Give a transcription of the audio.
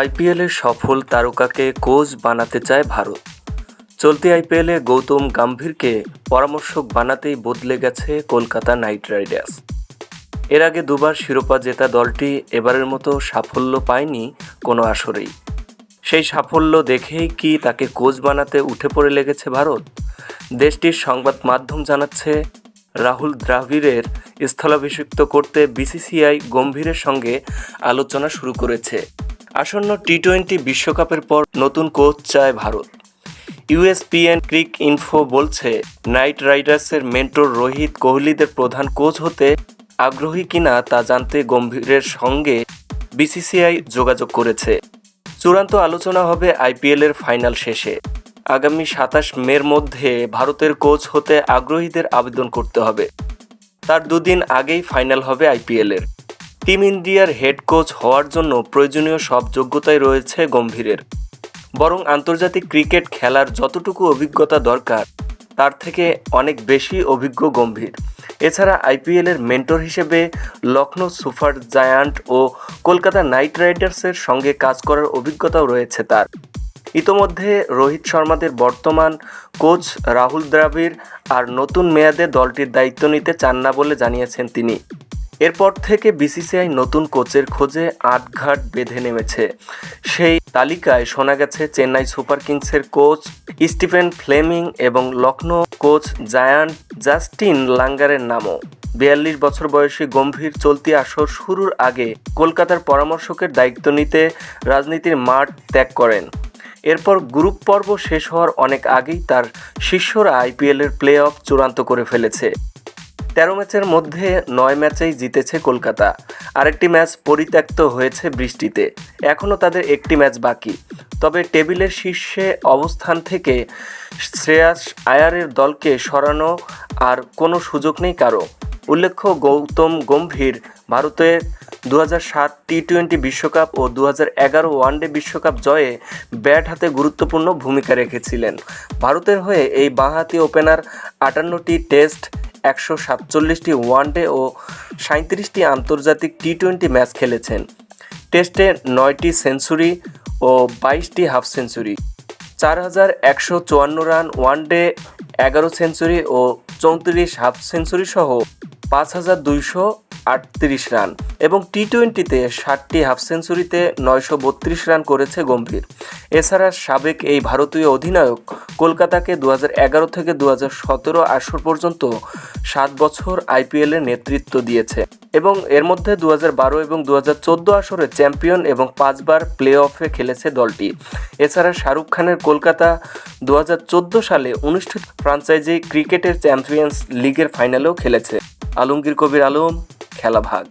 আইপিএলের সফল তারকাকে কোচ বানাতে চায় ভারত। চলতি আইপিএলে গৌতম গাম্ভীরকে পরামর্শক বানাতেই বদলে গেছে কলকাতা নাইট রাইডার্স। এর আগে দুবার শিরোপা জেতা দলটি এবারের মতো সাফল্য পায়নি কোনো আসরেই। সেই সাফল্য দেখেই কি তাকে কোচ বানাতে উঠে পড়ে লেগেছে ভারত? দেশটির সংবাদ মাধ্যম জানাচ্ছে, রাহুল দ্রাবিড়ের স্থলাভিষিক্ত করতে বিসিসিআই গম্ভীরের সঙ্গে আলোচনা শুরু করেছে। আসন্ন টি টোয়েন্টি বিশ্বকাপের পর নতুন কোচ চায় ভারত। ইউএসপিএন ক্রিক ইনফো বলছে, নাইট রাইডার্সের মেন্টর রোহিত কোহলিদের প্রধান কোচ হতে আগ্রহী কিনা তা জানতে গম্ভীরের সঙ্গে বিসিসিআই যোগাযোগ করেছে। চূড়ান্ত আলোচনা হবে আইপিএলের ফাইনাল শেষে। আগামী সাতাশ মের মধ্যে ভারতের কোচ হতে আগ্রহীদের আবেদন করতে হবে। তার দুদিন আগেই ফাইনাল হবে আইপিএলের টিম ইন্ডিয়ার হেড কোচ হওয়ার জন্য প্রয়োজনীয় সব যোগ্যতাই রয়েছে গম্ভীরের। বরং আন্তর্জাতিক ক্রিকেট খেলার যতটুকু অভিজ্ঞতা দরকার, তার থেকে অনেক বেশি অভিজ্ঞ গম্ভীর। এছাড়া আইপিএলের মেন্টর হিসেবে লখনৌ সুপার জায়ান্ট ও কলকাতা নাইট রাইডার্সের সঙ্গে কাজ করার অভিজ্ঞতাও রয়েছে তার। ইতোমধ্যে রোহিত শর্মাদের বর্তমান কোচ রাহুল দ্রাবিড় আর নতুন মেয়াদে দলটির দায়িত্ব নিতে চান না বলে জানিয়েছেন তিনি। এরপর থেকে বিসিসিআই নতুন কোচের খোঁজে আটঘাট বেঁধে নেমেছে। সেই তালিকায় শোনা গেছে চেন্নাই সুপার কিংসের কোচ স্টিফেন ফ্লেমিং এবং লখনৌ কোচ জায়ান্ট জাস্টিন লাঙ্গারের নামও। বিয়াল্লিশ বছর বয়সী গম্ভীর চলতি আসর শুরুর আগে কলকাতার পরামর্শকের দায়িত্ব নিতে রাজনীতির মাঠ ত্যাগ করেন। এরপর গ্রুপ পর্ব শেষ হওয়ার অনেক আগেই তার শিষ্যরা আইপিএলের প্লে অফ চূড়ান্ত করে ফেলেছে। তেরো ম্যাচের মধ্যে নয় ম্যাচেই জিতেছে কলকাতা। আরেকটি ম্যাচ পরিত্যক্ত হয়েছে বৃষ্টিতে। এখনও তাদের একটি ম্যাচ বাকি। তবে টেবিলের শীর্ষে অবস্থান থেকে শ্রেয়াস আয়ারের দলকে সরানো আর কোনো সুযোগ নেই কারও উল্লেখ্য, গৌতম গম্ভীর ভারতের দু সাত টি টোয়েন্টি বিশ্বকাপ ও দু এগারো ওয়ানডে বিশ্বকাপ জয়ে ব্যাট হাতে গুরুত্বপূর্ণ ভূমিকা রেখেছিলেন। ভারতের হয়ে এই বাঁহাতি ওপেনার আটান্নটি টেস্ট একশো সাতচল্লিশটি ওয়ানডে ও সাঁত্রিশটি আন্তর্জাতিক টি টোয়েন্টি ম্যাচ খেলেছেন। টেস্টে নয়টি সেঞ্চুরি ও বাইশটি হাফ সেঞ্চুরি। চার হাজার একশো চুয়ান্ন রান ওয়ানডে, এগারো সেঞ্চুরি ও চৌত্রিশ হাফ সেঞ্চুরি সহ পাঁচ হাজার দুইশো আটত্রিশ রান এবং টি টোয়েন্টিতে ষাটটি হাফ সেঞ্চুরিতে নয়শো বত্রিশ রান করেছে গম্ভীর। এছাড়া সাবেক এই ভারতীয় অধিনায়ক কলকাতাকে দু এগারো থেকে দু সতেরো আসর পর্যন্ত সাত বছর আইপিএলের নেতৃত্ব দিয়েছে এবং এর মধ্যে দু বারো এবং দু চোদ্দ আসরে চ্যাম্পিয়ন এবং পাঁচবার প্লে অফে খেলেছে দলটি। এছাড়া শাহরুখ খানের কলকাতা দু হাজার চোদ্দ সালে অনুষ্ঠিত ফ্রাঞ্চাইজি ক্রিকেটের চ্যাম্পিয়ন্স লিগের ফাইনালেও খেলেছে। আলমগীর কবির আলম খেলা ভাগ